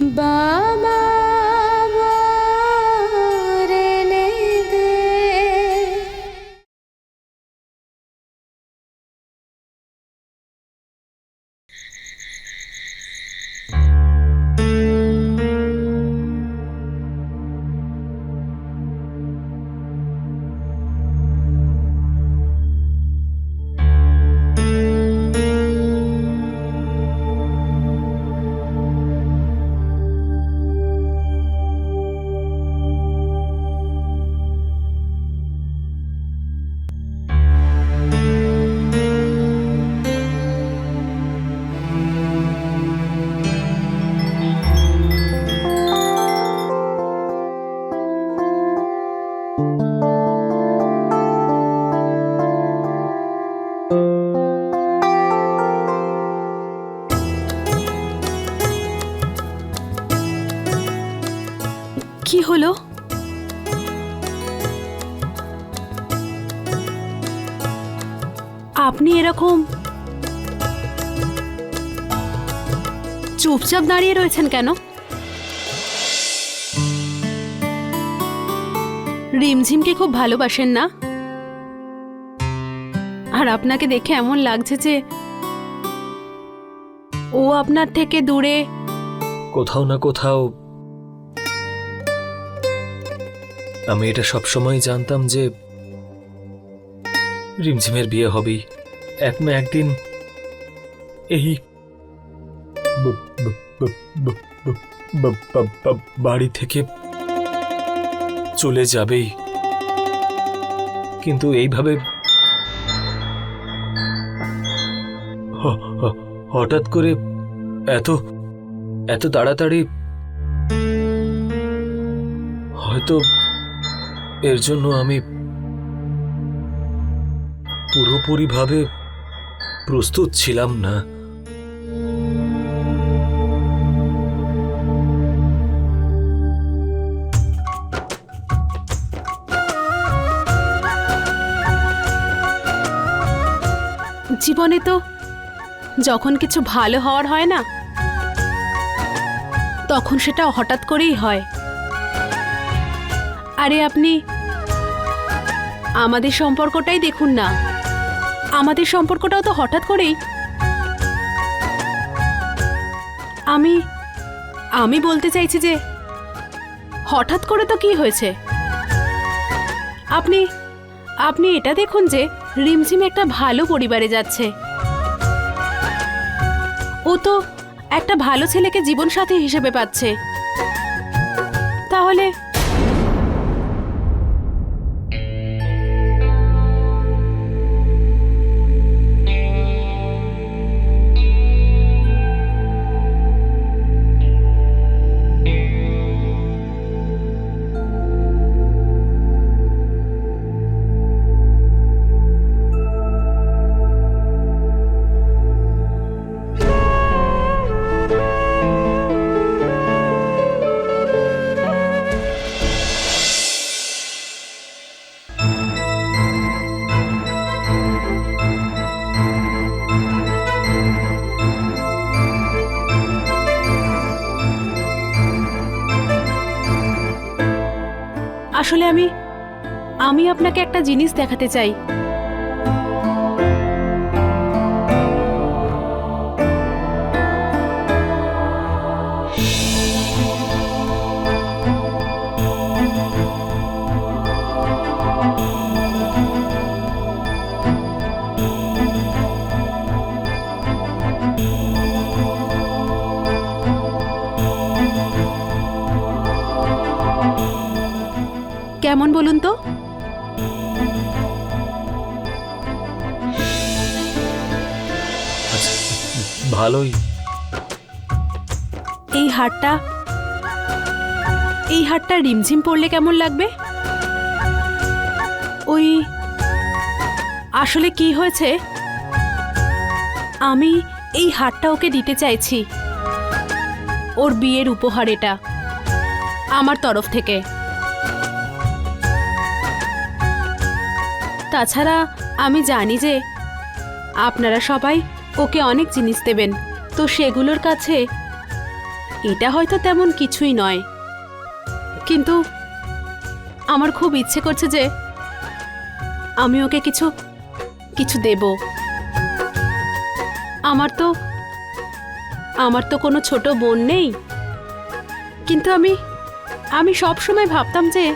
Bye. হলো? আপনি এরকম চুপচাপ দাঁড়িয়ে রয়েছেন কেন? রিমঝিমকে খুব ভালোবাসেন না? আর আপনাকে দেখে এমন লাগছে যে ও আপনার থেকে দূরে। কোথাও না কোথাও আমি এটা সবসময় জানতাম যে রিমঝিমের বিয়ে হবেই। এক না একদিন এই বাড়ি থেকে চলে যাবেই। কিন্তু এইভাবে হঠাৎ করে এত এত তাড়াতাড়ি হয়তো এর জন্য আমি পুরোপুরিভাবে প্রস্তুত ছিলাম না। জীবনে তো যখন কিছু ভালো হওয়ার হয় না, তখন সেটা হঠাৎ করেই হয়। আরে আপনি, আমাদের সম্পর্কটাই দেখুন না। আমাদের সম্পর্কটাও তো হঠাৎ করেই। আমি আমি বলতে চাইছি যে, হঠাৎ করে তো কি হয়েছে? আপনি আপনি এটা দেখুন যে, রিমঝিম একটা ভালো পরিবারে যাচ্ছে। ও তো একটা ভালো ছেলেকে জীবনসাথী হিসেবে পাচ্ছে। তাহলে আপনাকে একটা জিনিস দেখাতে চাই। কেমন বলুন তো? ভালোই। এই হারটা? এই হারটা রিমঝিম পড়লে কেমন লাগবে? ওই, আসলে কি হয়েছে? আমি এই হারটা ওকে দিতে চাইছি। ওর বিয়ের উপহার এটা, আমার তরফ থেকে। তাছাড়া আমি জানি যে আপনারা সবাই ওকে অনেক জিনিস দেবেন। তো সেগুলোর কাছে এটা হয়তো তেমন কিছুই নয়। কিন্তু আমার খুব ইচ্ছে করছে যে আমি ওকে কিছু কিছু দেব। আমার তো আমার তো কোনো ছোট বোন নেই। কিন্তু আমি আমি সব সময় ভাবতাম যে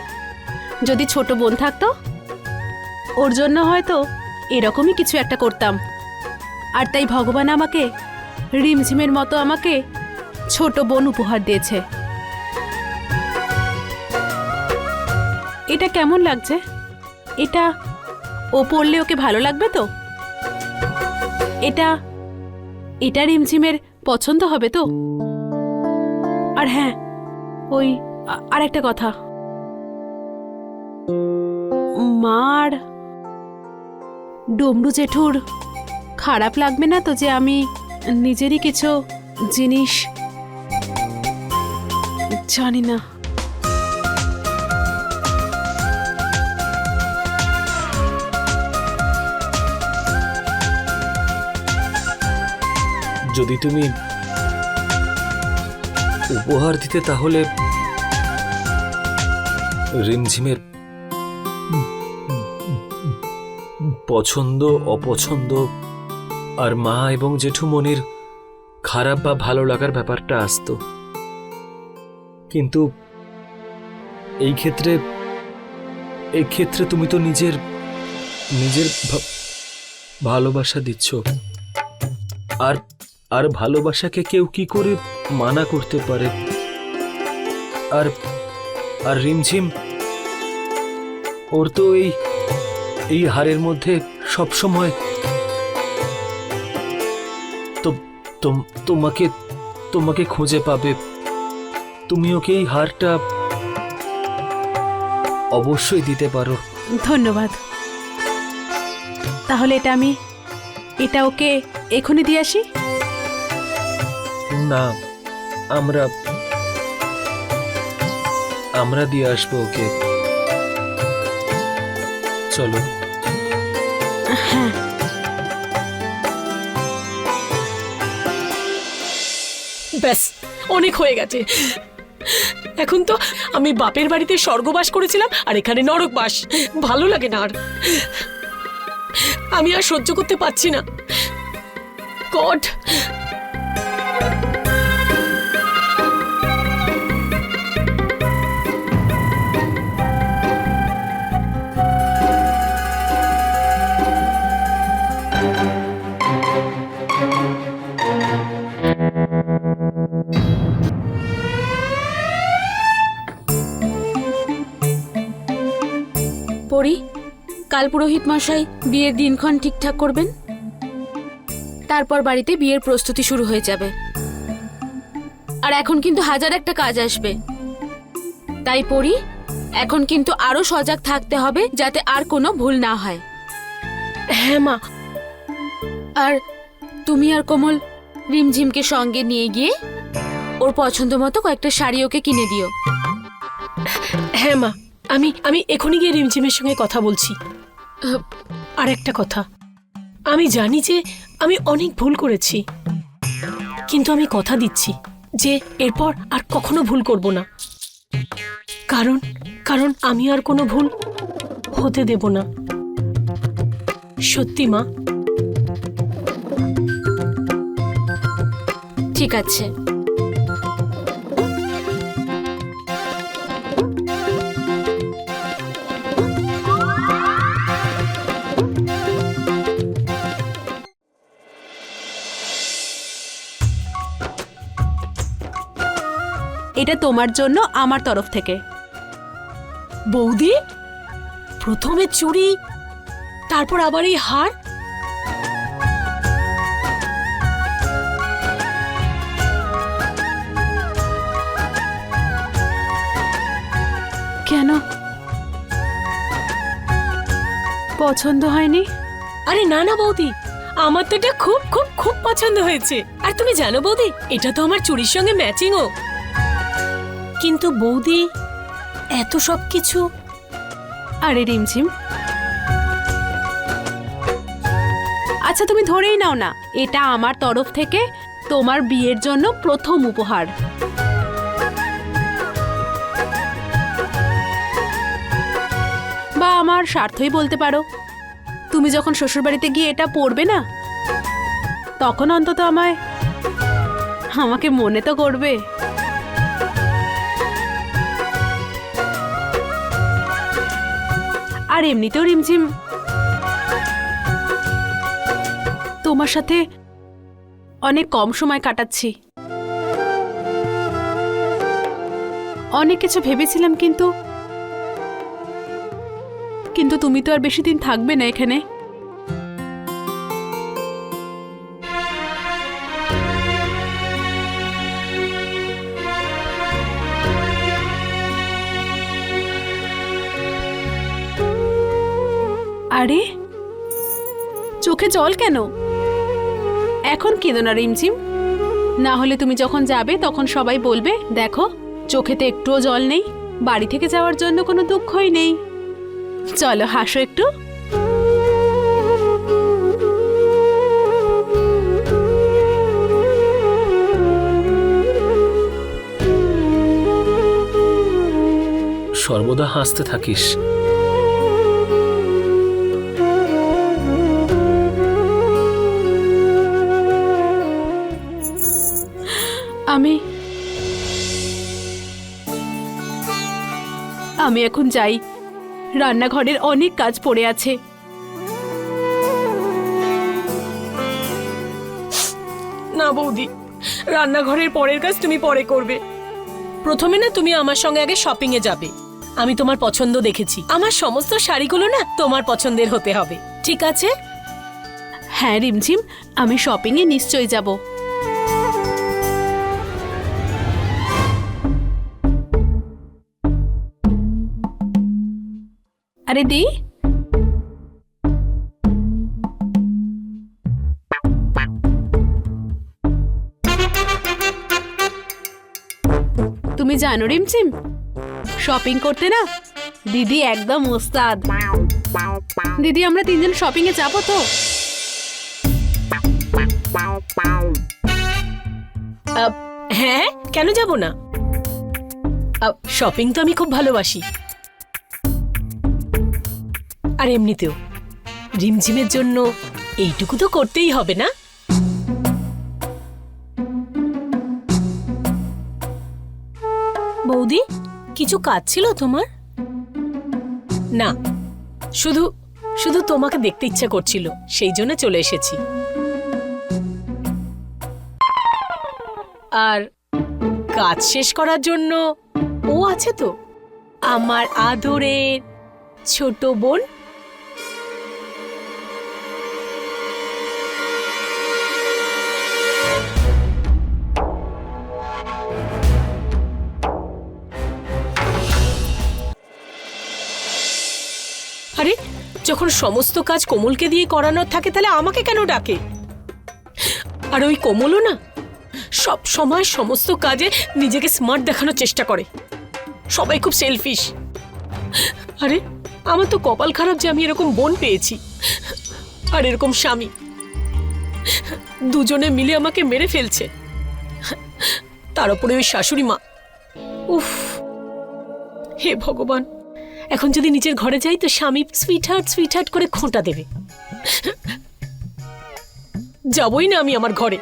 যদি ছোট বোন থাকতো, ওর জন্য হয়তো এরকমই কিছু একটা করতাম। আর তাই ভগবান আমাকে, রিমঝিমের মতো আমাকে ছোট বোন উপহার দিয়েছে। এটা কেমন লাগছে? এটা ও পড়লে ওকে ভালো লাগবে তো? এটা এটা রিমঝিমের পছন্দ হবে তো? আর হ্যাঁ ওই আর একটা কথা। মার, ডমরু জেঠুর খারাপ লাগবে না তো যে আমি নিজেরই কিছু জিনিস জানি না। যদি তুমি উপহার দিতে তাহলে রিমঝিমের পছন্দ, অপছন্দ আর মা এবং জেঠু জেঠুমনির খারাপ বা ভালো লাগার ব্যাপারটা আসতো। কিন্তু এই ক্ষেত্রে এই ক্ষেত্রে তুমি তো নিজের নিজের ভালোবাসা দিচ্ছ। আর আর ভালোবাসাকে কেউ কি করে মানা করতে পারে? আর আর রিমঝিম, ওর তো এই এই হারের মধ্যে সব তোমাকে তোমাকে খুঁজে পাবে। তুমি ওকে এই হারটা অবশ্যই দিতে পারো। ধন্যবাদ। তাহলে এটা আমি এটা ওকে এখনই দিয়ে আসি? না আমরা আমরা দিয়ে আসব ওকে। চলো। হ্যাঁ। অনেক হয়ে গেছে। এখন তো আমি বাপের বাড়িতে স্বর্গবাস করেছিলাম আর এখানে নরকবাস। ভালো লাগে না আর। আমি আর সহ্য করতে পারছি না। গড কাল পুরোহিত মশাই বিয়ের দিনক্ষণ ঠিকঠাক করবেন? তারপর বাড়িতে বিয়ের প্রস্তুতি শুরু হয়ে যাবে। আর এখন কিন্তু হাজার একটা কাজ আসবে। তাই পড়ি এখন কিন্তু আরও সজাগ থাকতে হবে যাতে আর কোনো ভুল না হয়। হ্যাঁ মা। আর তুমি আর কোমল রিমঝিমকে সঙ্গে নিয়ে গিয়ে ওর পছন্দ মতো কয়েকটা শাড়ি ওকে কিনে দিও। হ্যাঁ মা আমি আমি এখনই গিয়ে রিমঝিমের সঙ্গে কথা বলছি। আর একটা কথা। আমি জানি যে আমি অনেক ভুল করেছি। কিন্তু আমি কথা দিচ্ছি যে এরপর আর কখনো ভুল করব না। কারণ কারণ আমি আর কোনো ভুল হতে দেব না। সত্যি, মা? ঠিক আছে। এটা তোমার জন্য আমার তরফ থেকে। বৌদি, প্রথমে চুরি তারপর আবার এই হার। কেন? পছন্দ হয়নি? আরে না না বৌদি, আমার তো এটা খুব খুব খুব পছন্দ হয়েছে। আর তুমি জানো বৌদি, এটা তো আমার চুরির সঙ্গে ম্যাচিংও কিন্তু বৌদি, এত সব কিছু? আরে রিমঝিম। আচ্ছা তুমি ধরেই নাও না, এটা আমার তরফ থেকে তোমার বিয়ের জন্য প্রথম উপহার। বা আমার স্বার্থই বলতে পারো। তুমি যখন শ্বশুরবাড়িতে গিয়ে এটা পড়বে না, তখন অন্তত আমায়, আমাকে মনে তো করবে। আর এমনিতেও রিমঝিম। তোমার সাথে অনেক কম সময় কাটাচ্ছি। অনেক কিছু ভেবেছিলাম কিন্তু কিন্তু তুমি তো আর বেশি দিন থাকবে না এখানে। আরে, চোখে জল কেন? এখন কেঁদো না রিমঝিম। না হলে তুমি যখন যাবে, তখন সবাই বলবে, দেখো, চোখেতে একটুও জল নেই, বাড়ি থেকে যাওয়ার জন্য কোনো দুঃখই নেই। চলো, হাসো একটু। সর্বদা হাসতে থাকিস। আমি এখন যাই। রান্নাঘরের অনেক কাজ পড়ে আছে। না বৌদি রান্নাঘরের পরের কাজ তুমি পরে করবে। প্রথমে না তুমি আমার সঙ্গে আগে শপিং এ যাবে। আমি তোমার পছন্দ দেখেছি। আমার সমস্ত শাড়িগুলো না তোমার পছন্দের হতে হবে। ঠিক আছে? হ্যাঁ রিমঝিম আমি শপিংয়ে নিশ্চয়ই যাব। আরে দি। তুমি জানো রিমঝিম? শপিং করতে না? দিদি একদম ওস্তাদ। দিদি, আমরা তিনজন শপিং এ যাব তো? হ্যাঁ কেন যাব না? শপিং তো আমি খুব ভালোবাসি। আর এমনিতেও। রিমঝিমের জন্য এইটুকু তো করতেই হবে না? বৌদি, কিছু কাজ ছিল তোমার? না, শুধু শুধু তোমাকে দেখতে ইচ্ছা করছিল, সেই জন্য চলে এসেছি। আর কাজ শেষ করার জন্য ও আছে তো? আমার আদরের ছোট বোন আরে, যখন সমস্ত কাজ কোমলকে দিয়ে করানোর থাকে, তাহলে আমাকে কেন ডাকে? আর ওই কোমলও না, সব সময় সমস্ত কাজে নিজেকে স্মার্ট দেখানোর চেষ্টা করে। সবাই খুব সেলফিশ আরে, আমার তো কপাল খারাপ যে আমি এরকম বোন পেয়েছি, আর এরকম স্বামী। দুজনে মিলে আমাকে মেরে ফেলছে। তার উপরে ওই শাশুড়ি মা। উফ, হে ভগবান। এখন যদি নিজের ঘরে যাই তো স্বামী সুইটহার্ট সুইটহার্ট করে খোঁটা দেবে। যাবই না আমি আমার ঘরে।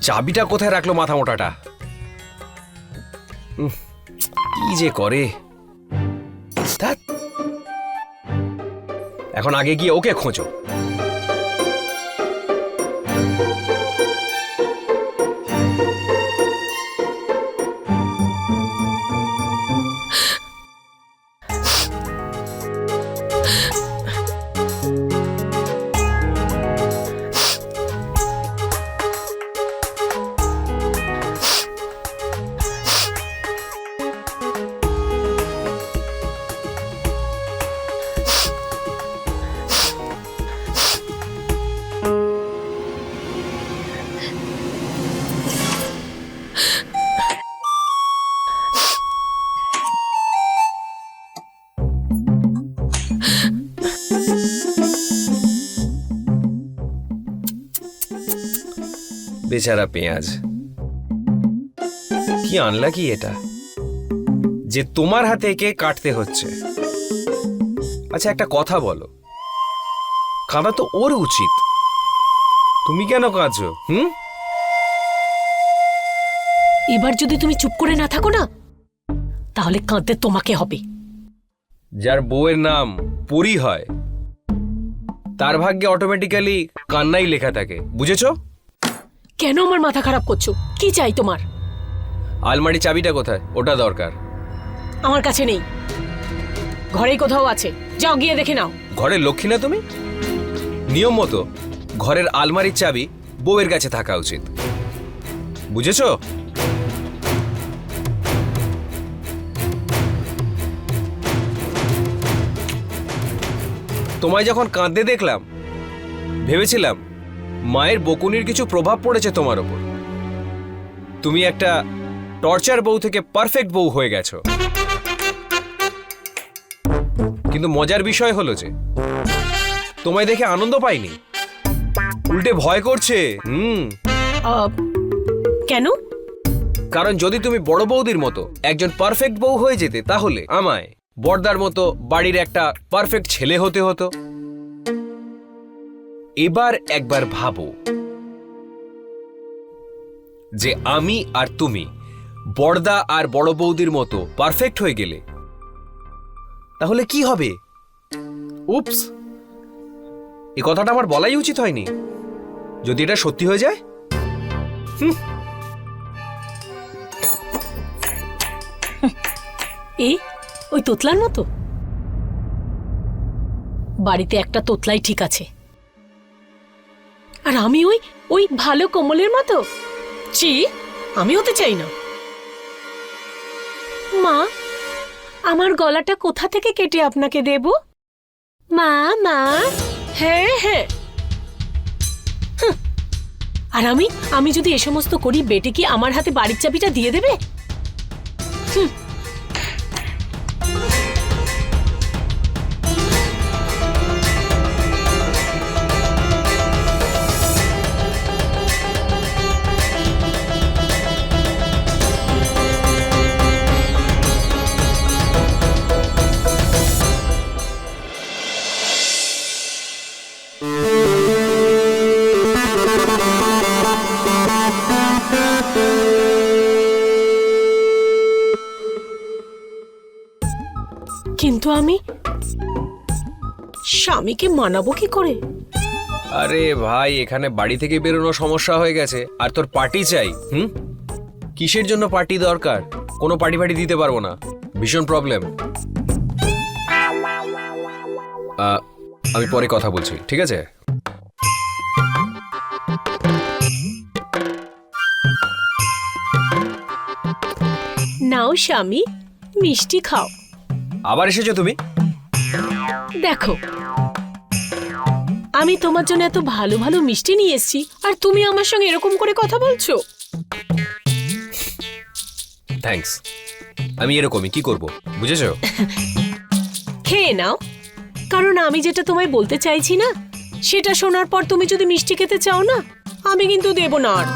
চাবিটা কোথায় রাখল মাথা মোটাটা? কি যে করে। এখন আগে গিয়ে ওকে খোঁজো। বেচারা পেঁয়াজ। কি আনলা কি এটা? যে তোমার হাতে একে কাটতে হচ্ছে। আচ্ছা একটা কথা বলো। কাঁদা তো ওর উচিত। তুমি কেন কাঁদছো হুম? এবার যদি তুমি চুপ করে না থাকো না তাহলে কাঁদতে তোমাকে হবে। যার বউয়ের নাম পরি হয় তার ভাগ্যে অটোমেটিক্যালি কান্নাই লেখা থাকে। বুঝেছ? কেন আমার মাথা খারাপ করছ? কি চাই তোমার? আলমারি চাবিটা কোথায়? ওটা দরকার। আমার কাছে নেই। ঘরেই কোথাও আছে। যাও গিয়ে দেখে নাও। ঘরের লক্ষ্মী না তুমি? নিয়ম মতো ঘরের আলমারির চাবি বউয়ের কাছে থাকা উচিত। বুঝেছ? তোমায় যখন কাঁদতে দেখলাম ভেবেছিলাম মায়ের বকুনির কিছু প্রভাব পড়েছে তোমার ওপর। তুমি একটা টর্চার বউ থেকে পারফেক্ট বউ হয়ে গেছো। কিন্তু মজার বিষয় হলো যে তোমায় দেখে আনন্দ পাইনি। উল্টে ভয় করছে হুম। কেন? কারণ যদি তুমি বড় বৌদির মতো একজন পারফেক্ট বউ হয়ে যেতে তাহলে আমায় বর্দার মতো বাড়ির একটা পারফেক্ট ছেলে হতে হতো। এবার একবার ভাবো যে আমি আর তুমি, বড়দা আর বড় বৌদির মতো পারফেক্ট হয়ে গেলে, তাহলে কি হবে? উপস এ কথাটা আমার বলাই উচিত হয়নি। যদি এটা সত্যি হয়ে যায়? এই, ওই তোতলার মতো? বাড়িতে একটা তোতলাই ঠিক আছে। আর আমি ওই ওই ভালো কোমলের মতো? চি আমি হতে চাই না। মা, আমার গলাটা কোথা থেকে কেটে আপনাকে দেব? মা মা। হ্যাঁ হ্যাঁ। আর আমি আমি যদি এ সমস্ত করি, বেটে কি আমার হাতে বাড়ির চাবিটা দিয়ে দেবে? কিন্তু আমি? স্বামীকে মানাবো কি করে? আরে ভাই এখানে বাড়ি থেকে বেরোনো সমস্যা হয়ে গেছে। আর তোর পার্টি চাই হুম? কিসের জন্য পার্টি দরকার? কোনো পার্টি ফার্টি দিতে পারব না। ভীষণ প্রবলেম। আমি পরে কথা বলছি ঠিক আছে? নাও স্বামী মিষ্টি খাও। আবার এসেছ তুমি? দেখো। আমি তোমার জন্য এত ভালো ভালো মিষ্টি নিয়ে এসেছি আর তুমি আমার সঙ্গে এরকম করে কথা বলছো? থ্যাঙ্কস আমি এরকমই কি করব? বুঝেছ? খেয়ে নাও। কারণ আমি যেটা তোমায় বলতে চাইছি না সেটা শোনার পর তুমি যদি মিষ্টি খেতে চাও না আমি কিন্তু দেব না আর।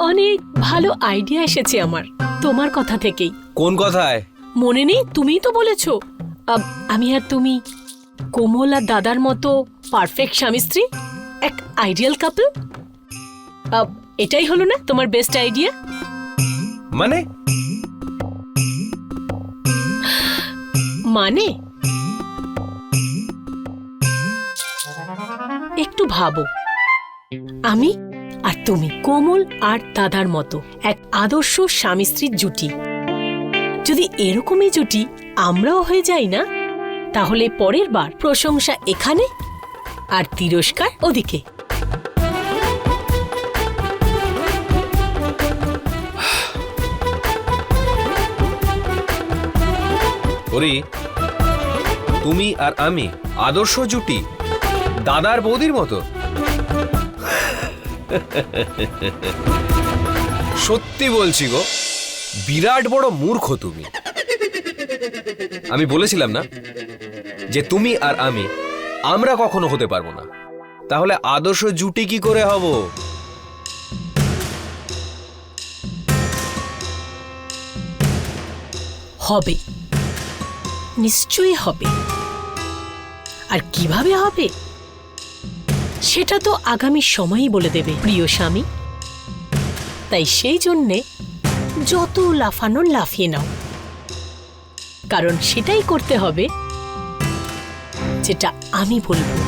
অনেক ভালো আইডিয়া এসেছে আমার তোমার কথা থেকেই। কোন কথায়? মনে নেই? তুমিই তো বলেছ। আমি আর তুমি কোমল আর দাদার মতো পারফেক্ট স্বামী স্ত্রী? এক আইডিয়াল কাপল এটাই হলো না তোমার বেস্ট আইডিয়া মানে? মানে? একটু ভাবো। আমি আর তুমি কোমল আর দাদার মতো এক আদর্শ স্বামী স্ত্রীর জুটি। যদি এরকমই জুটি আমরাও হয়ে যাই না, তাহলে পরের বার প্রশংসা এখানে আর তিরস্কার ওদিকে। তুমি আর আমি আদর্শ জুটি দাদার বৌদির মতো। সত্যি বলছি গো বিরাট বড় মূর্খ তুমি। আমি বলেছিলাম না যে তুমি আর আমি, আমরা কখনো হতে পারব না। তাহলে আদর্শ জুটি কি করে হব? হবে। নিশ্চয়ই হবে। আর কীভাবে হবে? সেটা তো আগামী সময়ই বলে দেবে, প্রিয় স্বামী। তাই সেই জন্যে যত লাফানো লাফিয়ে নাও। কারণ সেটাই করতে হবে যেটা আমি বলব।